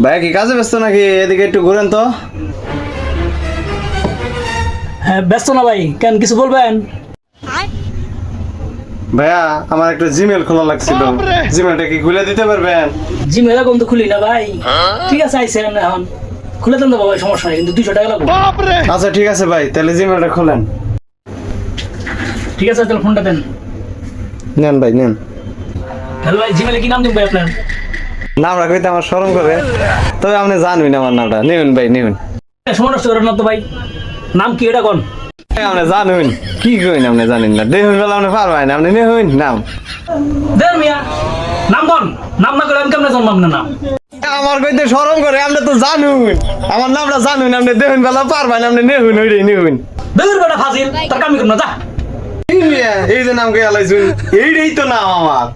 ভাইয়া কি কাজে ব্যস্ত নাকি? এদিকে একটু ঘুরেন তো। হ্যাঁ ব্যস্ত না ভাই। কেন কিছু বলবেন? ভাইয়া আমার একটা জিমেল খোলা লাগছিল। জিমেলটা কি খুলে দিতে পারবেন? জিম এরকম তো খুলি না ভাই। ঠিক আছে আইসেন এখন। খুলে দেন তো ভাই সমস্যা নেই কিন্তু দুইশো টাকা লাগবে। আচ্ছা ঠিক আছে ভাই তাহলে জিমেলটা খোলেন। ঠিক আছে তাহলে ফোনটা দেন। নেন ভাই নেন। হ্যালো ভাই জিমেলে কি নাম দিব ভাই আপনার? নামটা কইতে আমার স্মরণ করে। তবে আপনি জানবেন আমার নামটা। নিউন ভাই নিউন। সময় নষ্ট করেন না তো ভাই। নাম কি এটা কোন? আপনি জানুন কি কইন আপনি জানেন না? দেখুন বেলা আপনি পারবেন আপনি নেহুন নাম। দেন মিয়া। নাম কোন? নাম না করে আমি কেমন জানব আপনার নাম? আমার কইতে শরম করে আপনি তো জানুন। আমার নামটা জানুন আপনি দেখুন বেলা পারবেন আপনি নেহুন ওইটাই নেহুন। বের বেটা ফাজিল তার কামি করুন না যা। এই এই যে নাম কে আলাইছুন এইটাই তো নাম আমার।